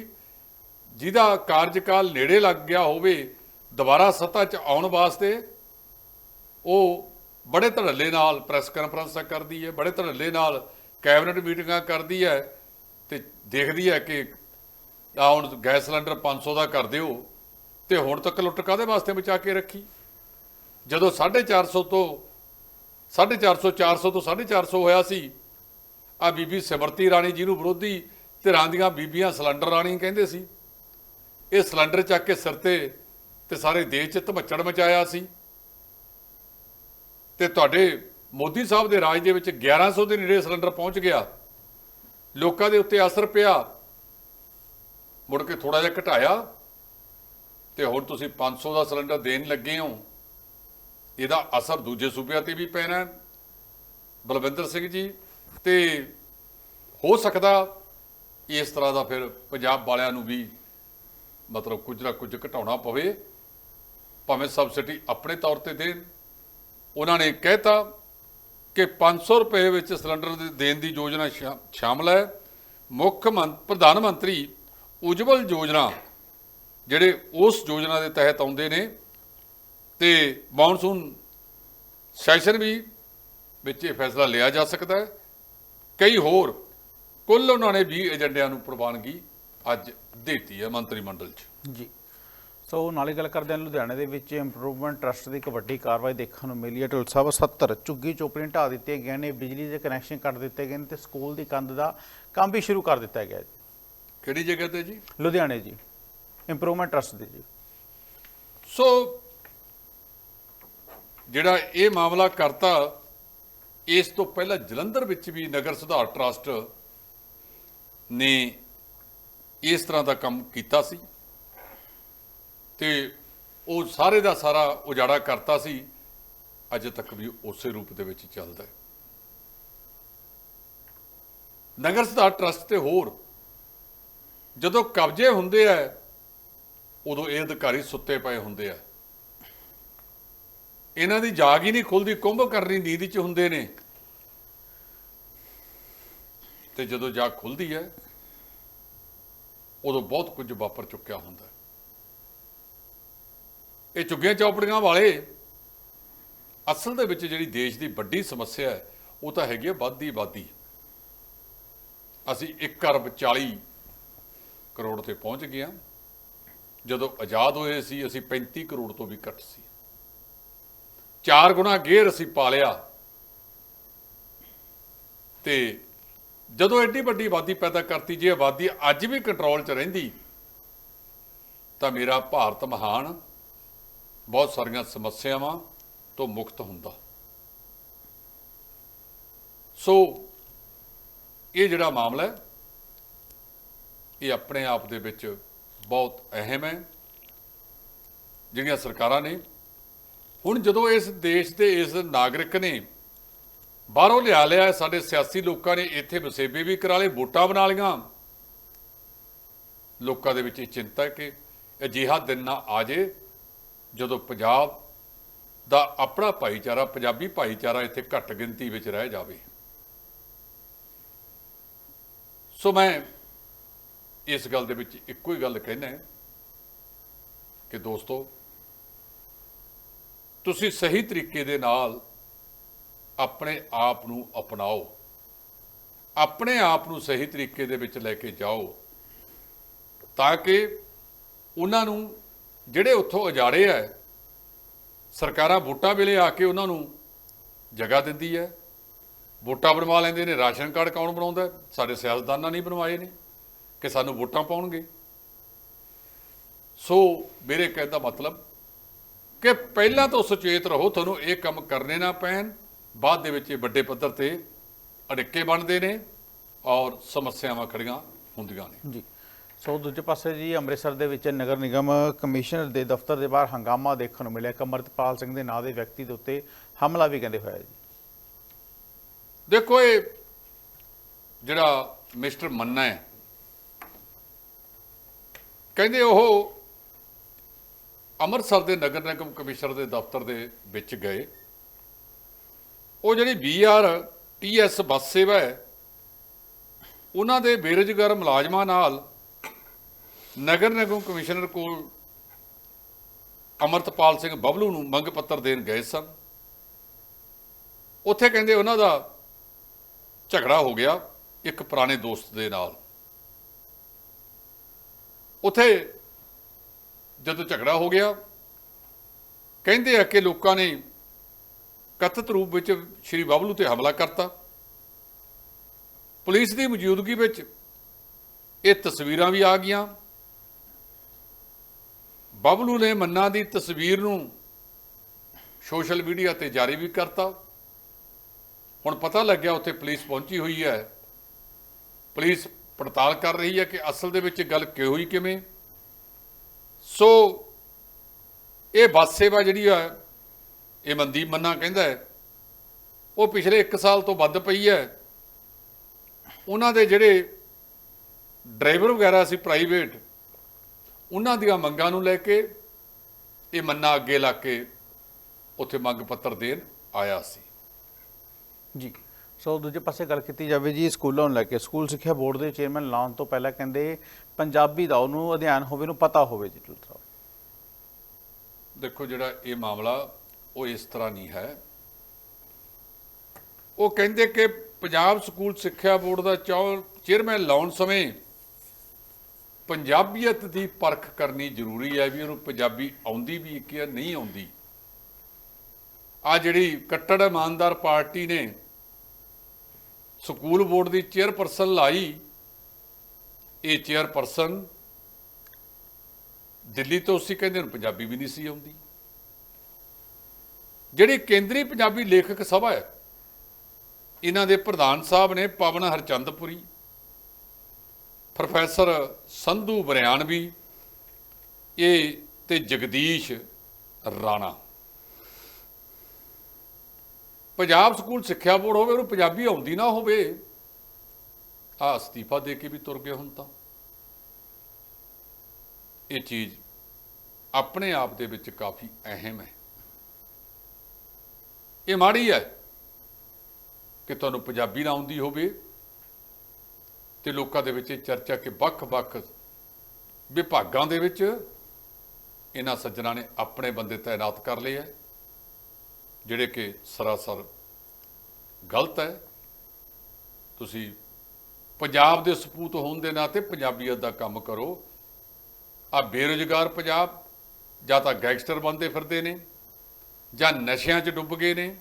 ਜਿਹਦਾ ਕਾਰਜਕਾਲ ਨੇੜੇ ਲੱਗ ਗਿਆ ਹੋਵੇ, ਦੁਬਾਰਾ ਸੱਤਾ 'ਚ ਆਉਣ ਵਾਸਤੇ ਉਹ ਬੜੇ ਧੜੱਲੇ ਨਾਲ ਪ੍ਰੈਸ ਕਾਨਫਰੰਸਾਂ ਕਰਦੀ ਹੈ, ਬੜੇ ਧੜੱਲੇ ਨਾਲ ਕੈਬਨਿਟ ਮੀਟਿੰਗਾਂ ਕਰਦੀ ਹੈ ਤੇ ਦੇਖਦੀ ਹੈ ਕਿ ਆ ਹੁਣ ਗੈਸ ਸਿਲੰਡਰ 500 ਦਾ ਕਰ ਦਿਓ। ਤੇ ਹੁਣ ਤੱਕ ਲੁੱਟ ਕਾਦੇ ਵਾਸਤੇ ਬਚਾ ਕੇ ਰੱਖੀ? ਜਦੋਂ 450 ਤੋਂ 450 400 ਤੋਂ 450 ਹੋਇਆ ਸੀ ਆ ਬੀਬੀ ਸਿਮਰਤੀ ਰਾਣੀ ਜੀ ਨੂੰ ਵਿਰੋਧੀ ਧਿਰਾਂ ਦੀਆਂ ਬੀਬੀਆਂ ਸਿਲੰਡਰ ਰਾਣੀ ਕਹਿੰਦੇ ਸੀ। ਇਹ ਸਿਲੰਡਰ ਚੱਕ ਕੇ ਸਿਰ ਤੇ ਤੇ ਸਾਰੇ ਦੇਸ਼ 'ਚ ਧਮੱਚੜ ਮਚਾਇਆ ਸੀ। ਤੇ ਤੁਹਾਡੇ ਮੋਦੀ ਸਾਹਿਬ ਦੇ ਰਾਜ ਦੇ ਵਿੱਚ 1100 ਦੇ ਨੇੜੇ ਸਿਲੰਡਰ ਪਹੁੰਚ ਗਿਆ। ਲੋਕਾਂ ਦੇ ਉੱਤੇ ਅਸਰ ਪਿਆ। ਮੁੜ ਕੇ ਥੋੜਾ ਜਿਹਾ ਘਟਾਇਆ। ਤੇ ਹੁਣ ਤੁਸੀਂ 500 ਦਾ ਸਿਲੰਡਰ ਦੇਣ ਲੱਗੇ ਹੋ, ਇਹਦਾ ਅਸਰ ਦੂਜੇ ਸੂਬਿਆਂ ਤੇ ਵੀ ਪੈਣਾ ਹੈ। ਬਲਵਿੰਦਰ ਸਿੰਘ ਜੀ, ਤੇ ਹੋ ਸਕਦਾ ਇਸ ਤਰ੍ਹਾਂ ਦਾ ਫਿਰ ਪੰਜਾਬ ਵਾਲਿਆਂ ਨੂੰ ਵੀ ਮਤਲਬ ਕੁਝ ਨਾ ਕੁਝ ਘਟਾਉਣਾ ਪਵੇ, ਭਾਵੇਂ ਸਬਸਿਡੀ ਆਪਣੇ ਤੌਰ ਤੇ ਦੇਣ ਉਹਨਾਂ ਨੇ ਕਹਿਤਾ ਕਿ 500 ਰੁਪਏ ਵਿੱਚ ਸਿਲੰਡਰ ਦੇਣ ਦੀ ਯੋਜਨਾ ਸ਼ਾ- ਸ਼ਾਮਲ ਹੈ ਮੁੱਖ ਮੰਤ, ਪ੍ਰਧਾਨ ਮੰਤਰੀ ਉਜਵਲ ਯੋਜਨਾ ਜਿਹੜੇ ਉਸ ਯੋਜਨਾ ਦੇ ਤਹਿਤ ਆਉਂਦੇ ਨੇ ਤੇ ਮੌਨਸੂਨ ਸੈਸ਼ਨ ਵੀ ਵਿੱਚ ਇਹ ਫੈਸਲਾ ਲਿਆ ਜਾ ਸਕਦਾ ਹੈ। ਕਈ ਹੋਰ ਕੁੱਲ ਉਹਨਾਂ ਨੇ 20 ਏਜੰਡਿਆਂ ਨੂੰ ਪ੍ਰਵਾਨਗੀ ਅੱਜ ਦਿੱਤੀ ਹੈ ਮੰਤਰੀ ਮੰਡਲ 'ਚ। ਜੀ। ਸੋ ਨਾਲੇ ਗੱਲ ਕਰਦੇ ਹਾਂ ਲੁਧਿਆਣੇ ਦੇ ਵਿੱਚ ਇੰਪਰੂਵਮੈਂਟ ਟਰਸਟ ਦੀ ਇੱਕ ਵੱਡੀ ਕਾਰਵਾਈ ਦੇਖਣ ਨੂੰ ਮਿਲੀ ਹੈ। ਢੋਲ ਸਾਹਿਬ 70 ਝੁੱਗੀ ਚੋਪੜੀਆਂ ਢਾਹ ਦਿੱਤੇ ਗਏ ਨੇ ਬਿਜਲੀ ਦੇ ਕਨੈਕਸ਼ਨ ਕੱਟ ਦਿੱਤੇ ਗਏ ਨੇ ਤੇ ਸਕੂਲ ਦੀ ਕੰਧ ਦਾ ਕੰਮ ਵੀ ਸ਼ੁਰੂ ਕਰ ਦਿੱਤਾ ਗਿਆ ਜੀ ਕਿਹੜੀ ਜਗ੍ਹਾ ਤੇ ਜੀ? ਲੁਧਿਆਣੇ ਜੀ। ਇੰਪਰੂਵਮੈਂਟ ਟਰਸਟ ਦੀ ਜੀ। ਸੋ ਜਿਹੜਾ ਇਹ ਮਾਮਲਾ ਕਰਤਾ, ਇਸ ਤੋਂ ਪਹਿਲਾਂ ਜਲੰਧਰ ਵਿੱਚ ਵੀ ਨਗਰ ਸੁਧਾਰ ਟਰਸਟ ਨੇ ਇਸ ਤਰ੍ਹਾਂ ਦਾ ਕੰਮ ਕੀਤਾ ਸੀ ਤੇ ਉਹ ਸਾਰੇ ਦਾ ਸਾਰਾ ਉਜਾੜਾ ਕਰਤਾ ਸੀ, ਅਜੇ ਤੱਕ ਵੀ ਉਸੇ ਰੂਪ ਦੇ ਵਿੱਚ ਚੱਲਦਾ ਹੈ। ਨਗਰ ਸੁਧਾਰ ਟਰਸਟ ਤੇ ਹੋਰ, ਜਦੋਂ ਕਬਜ਼ੇ ਹੁੰਦੇ ਆ ਉਦੋਂ ਇਹ ਅਧਿਕਾਰੀ ਸੁੱਤੇ ਪਏ ਹੁੰਦੇ ਆ। ਇਹਨਾਂ ਦੀ ਜਾਗ ਹੀ ਨਹੀਂ ਖੁੱਲਦੀ, ਕੁੰਭ ਕਰਨੀ ਨੀਂਦ 'ਚ ਹੁੰਦੇ ਨੇ। ਤੇ ਜਦੋਂ ਜਾਗ ਖੁੱਲਦੀ ਹੈ, ਉਦੋਂ ਬਹੁਤ ਕੁਝ ਵਾਪਰ ਚੁੱਕਿਆ ਹੁੰਦਾ। ਇਹ ਝੁੱਗੀਆਂ ਚੌਪੜੀਆਂ ਵਾਲੇ, ਅਸਲ ਦੇ ਵਿੱਚ ਜਿਹੜੀ ਦੇਸ਼ ਦੀ ਵੱਡੀ ਸਮੱਸਿਆ ਹੈ, ਉਹ ਤਾਂ ਹੈਗੀ ਹੈ ਵੱਧਦੀ ਆਬਾਦੀ ਅਸੀਂ 1 ਅਰਬ 40 ਕਰੋੜ ਤੇ ਪਹੁੰਚ ਗਏ ਹਾਂ। ਜਦੋਂ ਆਜ਼ਾਦ ਹੋਏ ਸੀ, ਅਸੀਂ 35 ਕਰੋੜ ਤੋਂ ਵੀ ਘੱਟ ਸੀ। ਚਾਰ ਗੁਣਾ ਗੇਰ ਅਸੀਂ ਪਾਲਿਆ। ਤੇ ਜਦੋਂ ਐਡੀ ਵੱਡੀ ਆਬਾਦੀ ਪੈਦਾ ਕਰਤੀ, ਜੇ ਆਬਾਦੀ ਅੱਜ ਵੀ ਕੰਟਰੋਲ 'ਚ ਰਹਿੰਦੀ, ਤਾਂ ਮੇਰਾ ਭਾਰਤ ਮਹਾਨ ਬਹੁਤ ਸਾਰੀਆਂ ਸਮੱਸਿਆਵਾਂ ਤੋਂ ਮੁਕਤ ਹੁੰਦਾ। ਸੋ ਇਹ ਜਿਹੜਾ ਮਾਮਲਾ ਹੈ, ਇਹ ਆਪਣੇ ਆਪ ਦੇ ਵਿੱਚ ਬਹੁਤ ਅਹਿਮ ਹੈ। ਜਿਹੜੀਆਂ ਸਰਕਾਰਾਂ ਨੇ ਹੁਣ ਜਦੋਂ ਇਸ ਦੇਸ਼ ਦੇ ਇਸ ਨਾਗਰਿਕ ਨੇ ਬਾਹਰੋਂ ਲਿਆ ਲਿਆ ਸਾਡੇ ਸਿਆਸੀ ਲੋਕਾਂ ਨੇ ਇੱਥੇ ਵਸੇਬੇ ਵੀ ਕਰਾ ਲਏ, ਵੋਟਾਂ ਬਣਾ ਲਈਆਂ। ਲੋਕਾਂ ਦੇ ਵਿੱਚ ਇਹ ਚਿੰਤਾ ਹੈ ਕਿ ਅਜਿਹਾ ਦਿਨ ਨਾ ਆ ਜੇ ਜਦੋਂ ਪੰਜਾਬ ਦਾ ਆਪਣਾ ਭਾਈਚਾਰਾ, ਪੰਜਾਬੀ ਭਾਈਚਾਰਾ ਇੱਥੇ ਘੱਟ ਗਿਣਤੀ ਵਿੱਚ ਰਹਿ ਜਾਵੇ। ਸੋ ਮੈਂ ਇਸ ਗੱਲ ਦੇ ਵਿੱਚ ਇੱਕੋ ਹੀ ਗੱਲ ਕਹਿਣਾ ਹੈ ਕਿ ਦੋਸਤੋ, ਤੁਸੀਂ ਸਹੀ ਤਰੀਕੇ ਦੇ ਨਾਲ ਆਪਣੇ ਆਪ ਨੂੰ ਅਪਣਾਓ, ਆਪਣੇ ਆਪ ਨੂੰ ਸਹੀ ਤਰੀਕੇ ਦੇ ਵਿੱਚ ਲੈ ਕੇ ਜਾਓ, ਤਾਂ ਕਿ ਉਹਨਾਂ ਨੂੰ ਜਿਹੜੇ ਉੱਥੋਂ ਉਜਾੜੇ ਆ, ਸਰਕਾਰਾਂ ਵੋਟਾਂ ਵੇਲੇ ਆ ਕੇ ਉਹਨਾਂ ਨੂੰ ਜਗ੍ਹਾ ਦਿੰਦੀ ਹੈ, ਵੋਟਾਂ ਬਣਵਾ ਲੈਂਦੇ ਨੇ, ਰਾਸ਼ਨ ਕਾਰਡ ਕੌਣ ਬਣਾਉਂਦਾ ਸਾਡੇ ਸਿਆਸਤਦਾਨਾਂ ਨਹੀਂ ਬਣਵਾਏ ਨੇ। ਕਿ ਸਾਨੂੰ ਵੋਟਾਂ ਪਾਉਣਗੇ। ਸੋ ਮੇਰੇ ਕਹਿਣ ਦਾ ਮਤਲਬ ਕਿ ਪਹਿਲਾਂ ਤੋਂ ਸੁਚੇਤ ਰਹੋ ਤੁਹਾਨੂੰ ਇਹ ਕੰਮ ਕਰਨੇ ਨਾ ਪੈਣ। ਬਾਅਦ ਦੇ ਵਿੱਚ ਇਹ ਵੱਡੇ ਪੱਧਰ ਤੇ ਅੜਿੱਕੇ ਬਣਦੇ ਨੇ ਔਰ ਸਮੱਸਿਆਵਾਂ ਖੜੀਆਂ ਹੁੰਦੀਆਂ ਨੇ। ਜੀ। ਸੋ ਦੂਜੇ ਪਾਸੇ ਜੀ ਅੰਮ੍ਰਿਤਸਰ ਦੇ ਵਿੱਚ ਨਗਰ ਨਿਗਮ ਕਮਿਸ਼ਨਰ ਦੇ ਦਫ਼ਤਰ ਦੇ ਬਾਹਰ ਹੰਗਾਮਾ ਦੇਖਣ ਨੂੰ ਮਿਲਿਆ। ਕਮਰਤਪਾਲ ਸਿੰਘ ਦੇ ਨਾਂ ਦੇ ਵਿਅਕਤੀ ਦੇ ਉੱਤੇ ਹਮਲਾ ਵੀ ਕਹਿੰਦੇ ਹੋਇਆ ਜੀ। ਦੇਖੋ ਇਹ ਜਿਹੜਾ ਮਿਸਟਰ ਮੰਨਾ ਹੈ ਕਹਿੰਦੇ ਉਹ ਅੰਮ੍ਰਿਤਸਰ ਦੇ ਨਗਰ ਨਿਗਮ ਕਮਿਸ਼ਨਰ ਦੇ ਦਫ਼ਤਰ ਦੇ ਵਿੱਚ ਗਏ। ਉਹ ਜਿਹੜੀ ਬੀਆਰ ਟੀਐਸ ਬੱਸ ਸੇਵਾ ਹੈ, ਉਹਨਾਂ ਦੇ ਬੇਰੁਜ਼ਗਾਰ ਮੁਲਾਜ਼ਮਾਂ ਨਾਲ ਨਗਰ ਨਿਗਮ ਕਮਿਸ਼ਨਰ ਕੋਲ ਅਮਰਤਪਾਲ ਸਿੰਘ ਬਬਲੂ ਨੂੰ ਮੰਗ ਪੱਤਰ ਦੇਣ ਗਏ ਸਨ। ਉੱਥੇ ਕਹਿੰਦੇ ਉਹਨਾਂ ਦਾ ਝਗੜਾ ਹੋ ਗਿਆ ਇੱਕ ਪੁਰਾਣੇ ਦੋਸਤ ਦੇ ਨਾਲ। ਉੱਥੇ ਜਦੋਂ ਝਗੜਾ ਹੋ ਗਿਆ, ਕਹਿੰਦੇ ਆ ਕਿ ਲੋਕਾਂ ਨੇ ਕਥਿਤ ਰੂਪ ਵਿੱਚ ਸ਼੍ਰੀ ਬਾਬਲੂ ਤੇ ਹਮਲਾ ਕਰਤਾ। ਪੁਲਿਸ ਦੀ ਮੌਜੂਦਗੀ ਵਿੱਚ ਇਹ ਤਸਵੀਰਾਂ ਵੀ ਆ ਗਈਆਂ। ਬਾਬਲੂ ਨੇ ਮੰਨਾ ਦੀ ਤਸਵੀਰ ਨੂੰ ਸੋਸ਼ਲ ਮੀਡੀਆ ਤੇ ਜਾਰੀ ਵੀ ਕਰਤਾ। ਹੁਣ ਪਤਾ ਲੱਗਿਆ ਉੱਥੇ ਪੁਲਿਸ ਪਹੁੰਚੀ ਹੋਈ ਹੈ। ਪੁਲਿਸ ਪੜਤਾਲ ਕਰ ਰਹੀ ਹੈ ਕਿ ਅਸਲ ਦੇ ਵਿੱਚ ਗੱਲ ਕਿ ਹੋਈ, ਕਿਵੇਂ? ਸੋ ਇਹ ਬੱਸ ਸੇਵਾ ਜਿਹੜੀ ਆ, ਇਹ ਮਨਦੀਪ ਮੰਨਾ ਕਹਿੰਦਾ ਹੈ, ਉਹ ਪਿਛਲੇ 1 ਸਾਲ ਤੋਂ ਵੱਧ ਪਈ ਹੈ। ਉਹਨਾਂ ਦੇ ਜਿਹੜੇ ਡਰਾਈਵਰ ਵਗੈਰਾ ਸੀ, ਪ੍ਰਾਈਵੇਟ, ਉਹਨਾਂ ਦੀਆਂ ਮੰਗਾਂ ਨੂੰ ਲੈ ਕੇ ਇਹ ਮੰਨਾ ਅੱਗੇ ਲਾ ਕੇ ਉੱਥੇ ਮੰਗ ਪੱਤਰ ਦੇਣ ਆਇਆ ਸੀ। ਜੀ। ਸੋ ਦੂਜੇ ਪਾਸੇ ਗੱਲ ਕੀਤੀ ਜਾਵੇ ਜੀ ਸਕੂਲਾਂ ਨੂੰ ਲੈ ਕੇ, ਸਕੂਲ ਸਿੱਖਿਆ ਬੋਰਡ ਦੇ ਚੇਅਰਮੈਨ ਲਾਉਣ ਤੋਂ ਪਹਿਲਾਂ ਕਹਿੰਦੇ ਪੰਜਾਬੀ ਦਾ ਉਹਨੂੰ ਅਧਿਐਨ ਹੋਵੇ ਨੂੰ ਪਤਾ ਹੋਵੇ ਜੀ ਟੁੱਲ ਦੇਖੋ ਜਿਹੜਾ ਇਹ ਮਾਮਲਾ, ਉਹ ਇਸ ਤਰ੍ਹਾਂ ਨਹੀਂ ਹੈ। ਉਹ ਕਹਿੰਦੇ ਕਿ ਪੰਜਾਬ ਸਕੂਲ ਸਿੱਖਿਆ ਬੋਰਡ ਦਾ ਚੌ- ਚੇਅਰਮੈਨ ਲਾਉਣ ਸਮੇਂ ਪੰਜਾਬੀਅਤ ਦੀ ਪਰਖ ਕਰਨੀ ਜ਼ਰੂਰੀ ਹੈ ਵੀ ਉਹਨੂੰ ਪੰਜਾਬੀ ਆਉਂਦੀ ਵੀ ਕਿ ਜਾਂ ਨਹੀਂ ਆਉਂਦੀ। ਆ ਜਿਹੜੀ ਕੱਟੜ ਇਮਾਨਦਾਰ ਪਾਰਟੀ ਨੇ ਸਕੂਲ ਬੋਰਡ ਦੀ ਚੇਅਰਪਰਸਨ ਲਾਈ। ਇਹ ਚੇਅਰਪਰਸਨ ਦਿੱਲੀ ਤੋਂ ਸੀ, ਕਹਿੰਦੇ ਨੂੰ ਪੰਜਾਬੀ ਵੀ ਨਹੀਂ ਸੀ ਆਉਂਦੀ। ਜਿਹੜੀ ਕੇਂਦਰੀ ਪੰਜਾਬੀ ਲੇਖਕ ਸਭਾ ਹੈ, ਇਹਨਾਂ ਦੇ ਪ੍ਰਧਾਨ ਸਾਹਿਬ ਨੇ ਪਵਨ ਹਰਚੰਦਪੁਰੀ, ਪ੍ਰੋਫੈਸਰ ਸੰਧੂ ਬਰਿਆਣਵੀ ਇਹ ਤੇ ਜਗਦੀਸ਼ ਰਾਣਾ। ਪੰਜਾਬ ਸਕੂਲ ਸਿੱਖਿਆ ਬੋਰਡ ਹੋਵੇ, ਉਹਨੂੰ ਪੰਜਾਬੀ ਆਉਂਦੀ ਨਾ ਹੋਵੇ ਆ ਅਸਤੀਫਾ ਦੇ ਕੇ ਵੀ ਤੁਰ ਗਏ ਹੁਣ ਤਾਂ। ਇਹ ਚੀਜ਼ ਆਪਣੇ ਆਪ ਦੇ ਵਿੱਚ ਕਾਫੀ ਅਹਿਮ ਹੈ। ਇਹ ਮਾੜੀ ਹੈ ਕਿ ਤੁਹਾਨੂੰ ਪੰਜਾਬੀ ਨਾ ਆਉਂਦੀ ਹੋਵੇ ਤੇ ਲੋਕਾਂ ਦੇ ਵਿੱਚ ਇਹ ਚਰਚਾ ਕਿ ਵੱਖ-ਵੱਖ ਵਿਭਾਗਾਂ ਦੇ ਵਿੱਚ ਇਹਨਾਂ ਸੱਜਣਾ ਨੇ ਆਪਣੇ ਬੰਦੇ ਤਾਇਨਾਤ ਕਰ ਲਏ ਹੈ। ਜਿਹੜੇ ਕਿ ਸਰਾਸਰ ਗਲਤ ਹੈ, ਤੁਸੀਂ ਪੰਜਾਬ ਦੇ ਸਪੂਤ ਹੋਣ ਦੇ ਨਾਤੇ ਪੰਜਾਬੀਅਤ ਦਾ ਕੰਮ ਕਰੋ। ਆ ਬੇਰੁਜ਼ਗਾਰ ਪੰਜਾਬ, ਜਾਂ ਤਾਂ ਗੈਂਗਸਟਰ ਬਣਦੇ ਫਿਰਦੇ ਨੇ, ਜਾਂ ਨਸ਼ਿਆਂ 'ਚ ਡੁੱਬ ਗਏ ਨੇ,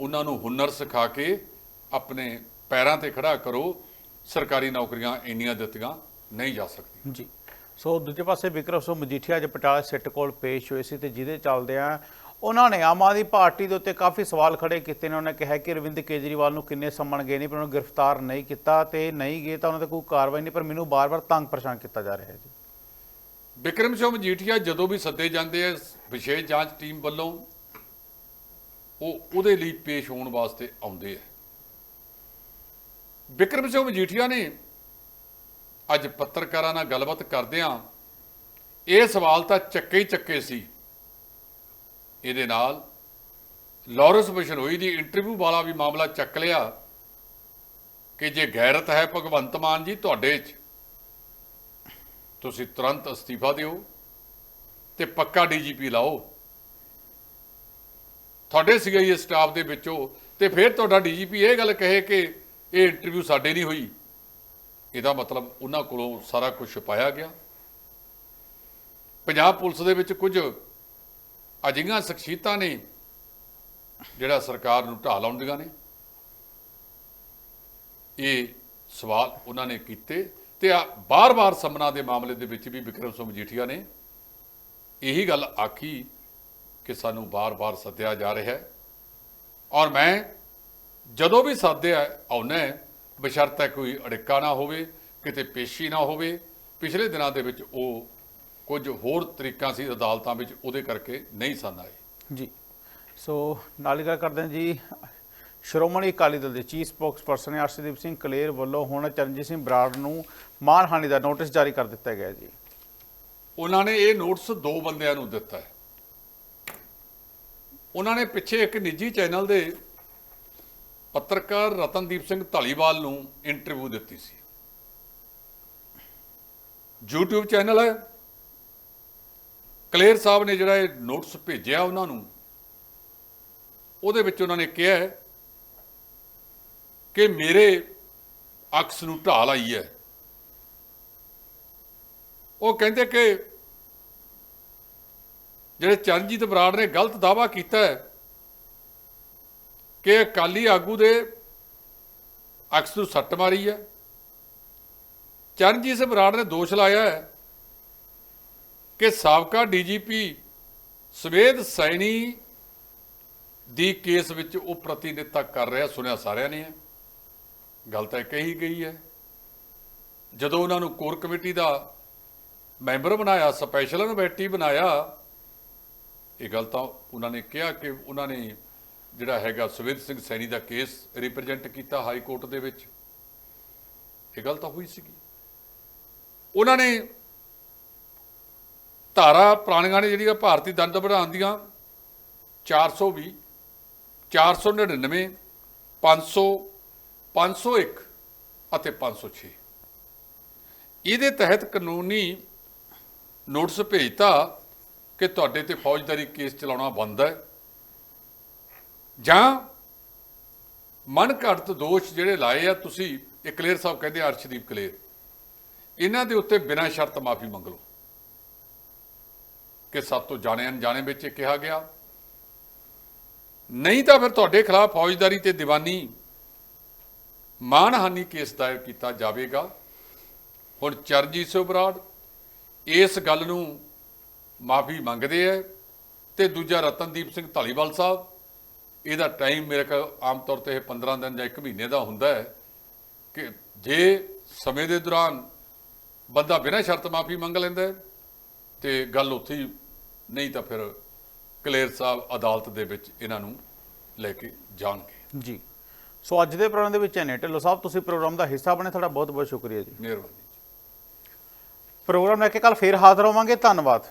ਉਹਨਾਂ ਨੂੰ ਹੁਨਰ ਸਿਖਾ ਕੇ ਆਪਣੇ ਪੈਰਾਂ ਤੇ ਖੜਾ ਕਰੋ, ਸਰਕਾਰੀ ਨੌਕਰੀਆਂ ਇੰਨੀਆਂ ਦਿੱਤੀਆਂ ਨਹੀਂ ਜਾ ਸਕਦੀਆਂ। ਜੀ। ਸੋ ਦੂਜੇ ਪਾਸੇ ਵਿਕਰਮ ਸਿੰਘ ਮਜੀਠੀਆ, ਅੱਜ ਪਟਿਆਲਾ ਸਿੱਟ ਕੋਲ ਪੇਸ਼ ਹੋਏ ਸੀ ਤੇ ਜਿਹਦੇ ਚੱਲਦੇ ਆ ਉਹਨਾਂ ਨੇ ਆਮ ਆਦਮੀ ਪਾਰਟੀ ਦੇ ਉੱਤੇ ਕਾਫੀ ਸਵਾਲ ਖੜੇ ਕੀਤੇ ਨੇ। ਉਹਨਾਂ ਕਿਹਾ ਕਿ ਅਰਵਿੰਦ ਕੇਜਰੀਵਾਲ ਨੂੰ ਕਿੰਨੇ ਸੰਮਣ ਗਏ ਨੇ, ਪਰ ਉਹਨੂੰ ਗ੍ਰਿਫਤਾਰ ਨਹੀਂ ਕੀਤਾ ਤੇ ਨਹੀਂ ਗਏ ਤਾਂ ਉਹਨਾਂ ਤੇ ਕੋਈ ਕਾਰਵਾਈ ਨਹੀਂ, ਪਰ ਮੈਨੂੰ ਬਾਰ-ਬਾਰ ਤੰਗ ਪਰੇਸ਼ਾਨ ਕੀਤਾ ਜਾ ਰਿਹਾ ਹੈ ਜੀ। ਵਿਕਰਮ ਸਿੰਘ ਮਜੀਠੀਆ ਜਦੋਂ ਵੀ ਸੱਦੇ ਜਾਂਦੇ ਆ, ਵਿਸ਼ੇਸ਼ ਜਾਂਚ ਟੀਮ ਵੱਲੋਂ, ਉਹ ਉਹਦੇ ਲਈ ਪੇਸ਼ ਹੋਣ ਵਾਸਤੇ ਆਉਂਦੇ ਆ। ਵਿਕਰਮ ਸਿੰਘ ਮਜੀਠੀਆ ਨੇ ਅੱਜ ਪੱਤਰਕਾਰਾਂ ਨਾਲ ਗੱਲਬਾਤ ਕਰਦਿਆਂ ਇਹ ਸਵਾਲ ਤਾਂ ਚੱਕੇ ਹੀ ਚੱਕੇ ਸੀ ਇਹਦੇ ਨਾਲ ਲਾਰੈਂਸ ਬਿਸ਼ਨੋਈ ਦੀ ਇੰਟਰਵਿਊ ਵਾਲਾ ਵੀ ਮਾਮਲਾ ਚੱਕ ਲਿਆ ਕਿ ਜੇ ਗੈਰਤ ਹੈ ਭਗਵੰਤ ਮਾਨ ਜੀ ਤੁਹਾਡੇ 'ਚ, ਤੁਸੀਂ ਤੁਰੰਤ ਅਸਤੀਫਾ ਦਿਓ ਤੇ ਪੱਕਾ ਡੀਜੀਪੀ ਲਾਓ। ਤੁਹਾਡੇ ਸੀਗਾ ਇਹ ਸਟਾਫ ਦੇ ਵਿੱਚੋਂ ਤੇ ਫਿਰ ਤੁਹਾਡਾ ਡੀਜੀਪੀ ਇਹ ਗੱਲ ਕਹੇ ਕਿ ਇਹ ਇੰਟਰਵਿਊ ਸਾਡੇ ਨਹੀਂ ਹੋਈ। ਇਹਦਾ ਮਤਲਬ ਉਹਨਾਂ ਕੋਲੋਂ ਸਾਰਾ ਕੁਝ ਛੁਪਾਇਆ ਗਿਆ। ਪੰਜਾਬ ਪੁਲਿਸ ਦੇ ਵਿੱਚ ਕੁਝ ਅਜਿਹੀਆਂ ਸ਼ਖਸੀਅਤਾਂ ਨੇ ਜਿਹੜਾ ਸਰਕਾਰ ਨੂੰ ਢਾਹ ਲਾਉਂਦੀਆਂ ਨੇ। ਇਹ ਸਵਾਲ ਉਹਨਾਂ ਨੇ ਕੀਤੇ ਤੇ ਆ ਬਾਰ-ਬਾਰ ਸਮਨਾ ਦੇ ਮਾਮਲੇ ਦੇ ਵਿੱਚ ਵੀ ਵਿਕਰਮ ਸਿੰਘ ਮਜੀਠੀਆ ਨੇ ਇਹੀ ਗੱਲ ਆਖੀ ਕਿ ਸਾਨੂੰ ਬਾਰ-ਬਾਰ ਸੱਦਿਆ ਜਾ ਰਿਹਾ ਹੈ। ਔਰ ਮੈਂ ਜਦੋਂ ਵੀ ਸੱਦਿਆ ਆਉਣਾ ਬਸ਼ਰਤੇ ਕੋਈ ਅੜਿੱਕਾ ਨਾ ਹੋਵੇ, ਕਿਤੇ ਪੇਸ਼ੀ ਨਾ ਹੋਵੇ, ਪਿਛਲੇ ਦਿਨਾਂ ਦੇ ਵਿੱਚ ਉਹ ਕੁਝ ਹੋਰ ਤਰੀਕਾਂ ਸੀ ਅਦਾਲਤਾਂ ਵਿੱਚ ਉਹਦੇ ਕਰਕੇ ਨਹੀਂ ਸਨ ਆਏ। ਜੀ। ਸੋ ਨਾਲ ਹੀ ਗੱਲ ਕਰਦੇ ਹਾਂ ਜੀ। ਸ਼੍ਰੋਮਣੀ ਅਕਾਲੀ ਦਲ ਦੇ ਚੀਫ ਸਪੋਕਸਪਰਸਨ ਅਰਸ਼ਦੀਪ ਸਿੰਘ ਕਲੇਰ ਵੱਲੋਂ ਹੁਣ ਚਰਨਜੀਤ ਸਿੰਘ ਬਰਾੜ ਨੂੰ ਮਾਨਹਾਨੀ ਦਾ ਨੋਟਿਸ ਜਾਰੀ ਕਰ ਦਿੱਤਾ ਗਿਆ ਜੀ। ਉਹਨਾਂ ਨੇ ਇਹ ਨੋਟਿਸ ਦੋ ਬੰਦਿਆਂ ਨੂੰ ਦਿੱਤਾ ਹੈ। ਉਹਨਾਂ ਨੇ ਪਿੱਛੇ ਇੱਕ ਨਿੱਜੀ ਚੈਨਲ ਦੇ ਪੱਤਰਕਾਰ ਰਤਨਦੀਪ ਸਿੰਘ ਢਾਲੀਵਾਲ ਨੂੰ ਇੰਟਰਵਿਊ ਦਿੱਤੀ ਸੀ। YouTube ਚੈਨਲ ਹੈ। ਕਲੇਰ ਸਾਹਿਬ ਨੇ ਜਿਹੜਾ ਇਹ ਨੋਟਿਸ ਭੇਜਿਆ ਉਹਨਾਂ ਨੂੰ, ਉਹਦੇ ਵਿੱਚ ਉਹਨਾਂ ਨੇ ਕਿਹਾ ਕਿ ਮੇਰੇ ਅਕਸ ਨੂੰ ਢਾਲ ਆਈ ਹੈ। ਉਹ ਕਹਿੰਦੇ ਕਿ ਜਿਹੜੇ ਚਰਨਜੀਤ ਬਰਾੜ ਨੇ ਗਲਤ ਦਾਵਾ ਕੀਤਾ ਹੈ ਕਿ ਅਕਾਲੀ ਆਗੂ ਦੇ ਅਕਸ ਨੂੰ ਸੱਟ ਮਾਰੀ ਹੈ। ਚਰਨਜੀਤ ਬਰਾੜ ਨੇ ਦੋਸ਼ ਲਾਇਆ ਹੈ ਕਿ ਸਾਬਕਾ ਡੀਜੀਪੀ ਸਵੇਦ ਸੈਣੀ ਦੀ ਕੇਸ ਵਿੱਚ ਉਹ ਪ੍ਰਤੀਨਿਧਤਾ ਕਰ ਰਿਹਾ, ਸੁਣਿਆ ਸਾਰਿਆਂ ਨੇ। ਗੱਲ ਤਾਂ ਕਹੀ ਗਈ ਹੈ। ਜਦੋਂ ਉਹਨਾਂ ਨੂੰ ਕੋਰ ਕਮੇਟੀ ਦਾ ਮੈਂਬਰ ਬਣਾਇਆ, ਸਪੈਸ਼ਲ ਇਨਵੈਸਟੀ ਬਣਾਇਆ, ਇਹ ਗੱਲ ਤਾਂ ਉਹਨਾਂ ਨੇ ਕਿਹਾ ਕਿ ਉਹਨਾਂ ਨੇ ਜਿਹੜਾ ਹੈਗਾ ਸੁਵੇਦ ਸਿੰਘ ਸੈਣੀ ਦਾ ਕੇਸ ਰਿਪਰੈਜ਼ੈਂਟ ਕੀਤਾ ਹਾਈ ਕੋਰਟ ਦੇ ਵਿੱਚ। ਇਹ ਗੱਲ ਤਾਂ ਹੋਈ ਸੀਗੀ। ਉਹਨਾਂ ਨੇ ਧਾਰਾ ਪੁਰਾਣੀਆਂ ਨੇ ਜਿਹੜੀਆਂ ਭਾਰਤੀ ਦੰਡ ਵਿਧਾਨ ਦੀਆਂ 420 499 500 501 ਅਤੇ 506 ਇਹਦੇ ਤਹਿਤ ਕਾਨੂੰਨੀ ਨੋਟਿਸ ਭੇਜਤਾ ਕਿ ਤੁਹਾਡੇ ਤੇ ਫੌਜਦਾਰੀ ਕੇਸ ਚਲਾਉਣਾ ਬੰਦ ਹੈ ਜਾਂ ਮਨ ਘੜਤ ਦੋਸ਼ ਜਿਹੜੇ ਲਾਏ ਆ, ਤੁਸੀਂ ਇਹ ਕਲੇਰ ਸਾਹਿਬ ਕਹਿੰਦੇ ਅਰਸ਼ਦੀਪ ਕਲੇਰ, ਇਹਨਾਂ ਦੇ ਉੱਤੇ ਬਿਨਾਂ ਸ਼ਰਤ ਮਾਫੀ ਮੰਗ ਲਓ। ਕਿ ਸਭ ਤੋਂ ਜਾਣੇ ਅਣਜਾਣੇ ਵਿੱਚ ਇਹ ਕਿਹਾ ਗਿਆ। ਨਹੀਂ ਤਾਂ ਫਿਰ ਤੁਹਾਡੇ ਖਿਲਾਫ ਫੌਜਦਾਰੀ ਤੇ ਦੀਵਾਨੀ ਮਾਨਹਾਨੀ ਕੇਸ ਦਾਇਰ ਕੀਤਾ ਜਾਵੇਗਾ। ਹੁਣ ਚਰਨਜੀਤ ਸਿੰਘ ਬਰਾੜ ਇਸ ਗੱਲ ਨੂੰ ਮਾਫੀ ਮੰਗਦੇ ਆ ਤੇ ਦੂਜਾ ਰਤਨਦੀਪ ਸਿੰਘ ਢਾਲੀਵਾਲ ਸਾਹਿਬ ਇਹਦਾ ਟਾਈਮ ਮੇਰੇ ਕੋਲ ਆਮ ਤੌਰ ਤੇ ਇਹ 15 ਦਿਨ ਜਾਂ 1 ਮਹੀਨੇ ਦਾ ਹੁੰਦਾ ਹੈ ਕਿ ਜੇ ਸਮੇਂ ਦੇ ਦੌਰਾਨ ਬੰਦਾ ਬਿਨਾਂ ਸ਼ਰਤ ਮਾਫੀ ਮੰਗ ਲੈਂਦਾ ਹੈ, ਤੇ ਗੱਲ ਉੱਥੇ ਹੀ ਨਹੀਂ ਤਾਂ ਫਿਰ ਕਲੇਰ ਸਾਹਿਬ ਅਦਾਲਤ ਦੇ ਵਿੱਚ ਇਹਨਾਂ ਨੂੰ ਲੈ ਕੇ ਜਾਣਗੇ। ਜੀ। ਸੋ ਅੱਜ ਦੇ ਪ੍ਰੋਗਰਾਮ ਦੇ ਵਿੱਚ ਐਨੇ ਢਿੱਲੋਂ ਸਾਹਿਬ ਤੁਸੀਂ ਪ੍ਰੋਗਰਾਮ ਦਾ ਹਿੱਸਾ ਬਣੇ ਤੁਹਾਡਾ ਬਹੁਤ ਬਹੁਤ ਸ਼ੁਕਰੀਆ ਜੀ। ਮਿਹਰਬਾਨੀ ਪ੍ਰੋਗਰਾਮ ਲੈ ਕੇ ਕੱਲ ਫੇਰ ਹਾਜ਼ਰ ਹੋਵਾਂਗੇ। ਧੰਨਵਾਦ।